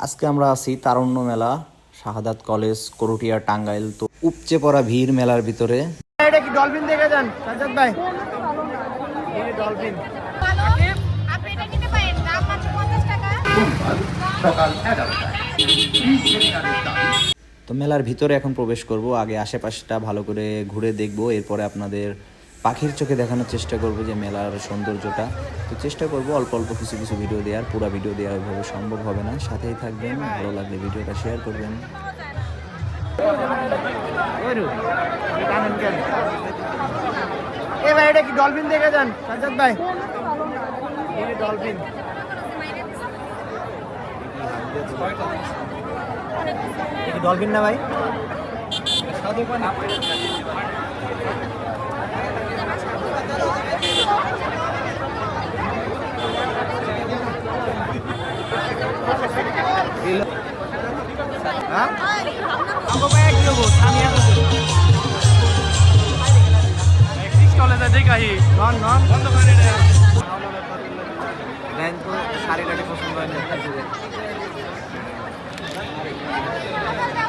আজকে আমরা আছি তারুণ্য মেলা শাহাদাত কলেজ করুটিয়া টাঙ্গাইল তো উপচে পড়া ভিড় মেলার ভিতরে। এটা কি ডলফিন দেখে যান সাজ্জাদ ভাই? ডলফিন তো মেলার ভিতরে এখন প্রবেশ করব আগে আশেপাশটা ভালো করে ঘুরে দেখব এরপরে আপনাদের পাখির চোখে দেখানোর চেষ্টা করব যে মেলার সৌন্দর্যটা। তো চেষ্টা করব অল্প অল্প কিছু কিছু ভিডিও দেওয়ার পুরো ভিডিও দেওয়া ওইভাবে সম্ভব হবে না। সাথেই থাকবেন ভালো লাগলে ভিডিওটা শেয়ার করবেন। এ ভাই এটা কি ডলফিন দেখে যান? সাজ্জাদ ভাই। ডলফিন ডলফিন না ভাই হ্যাঁ আমগো ভাই এক লোগো সামিয়া কলেজে দেখাই নন নন বন্ধ করে রে দেন তো শাড়িটাকে পছন্দ হয় না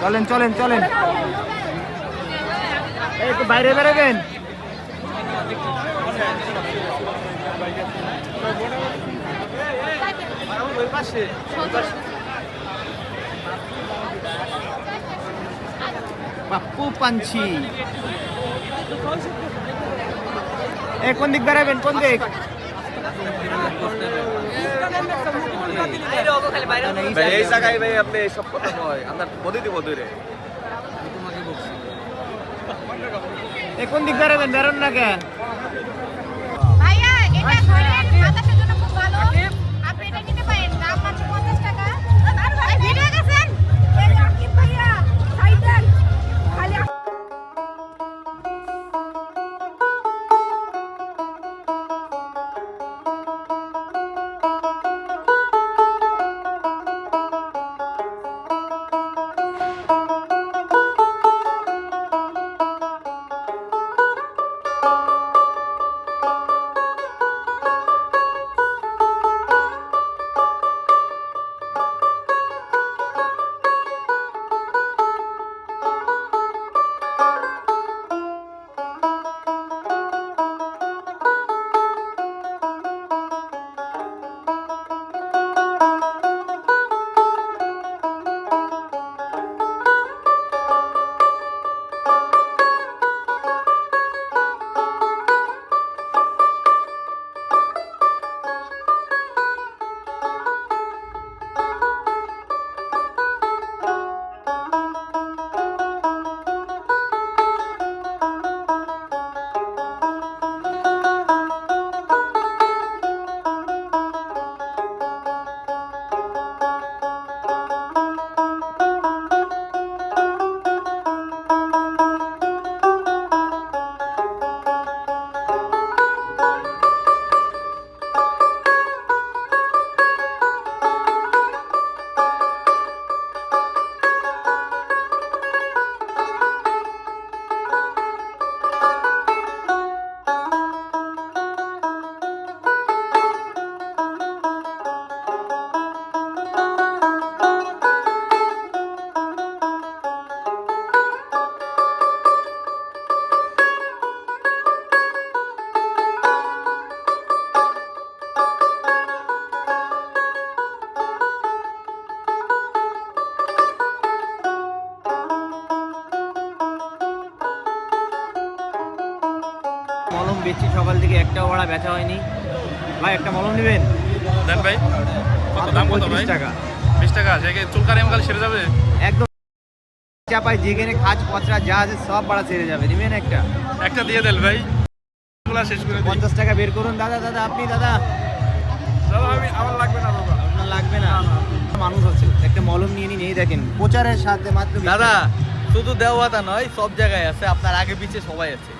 চলেন চলেন চলেন। একটু বাইরে বেরোবেন। ওই পাশে। পাপ্পু পাঞ্ছি এ কোন দিক বেরোবেন কোন দিক? ভাই এই জায়গায় ভাই আপনি সব কথা কয়। আপনার বদি দিব দূরে। এ কোন দিক বেরোবেন বেরোন না কেন? ভাইয়া এটা ধরেন বাতাসের জন্য খুব ভালো। আপনি এটা নিতে পারেন? মলম বেচছি সকাল থেকে একটা ওড়া বেচা হয়নি। ভাই একটা মলম নেবেন? দেন ভাই। কত দাম কত 35 ভাই? টাকা বিশ টাকা। সে চুলকারি এমকাল সেরে যাবে? একদম চাপাই যেখানে খাজ পচরা যা আছে সব বাড়া ছেড়ে যাবে। নেবেন একটা? একটা দিয়ে দেন ভাই। গুলা শেষ করে পঞ্চাশ টাকা বের করুন। দাদা দাদা আপনি দাদা। দাদা আমি আমার লাগবে না বাবা আপনার লাগবে না? মানুষ আছে। একটা মলম নিয়ে নিন এই দেখেন প্রচারের সাথে মাত্র দাদা শুধু দেওয়াটা নয় সব জায়গায় আছে। আপনার আগে পিছে সবাই আছে।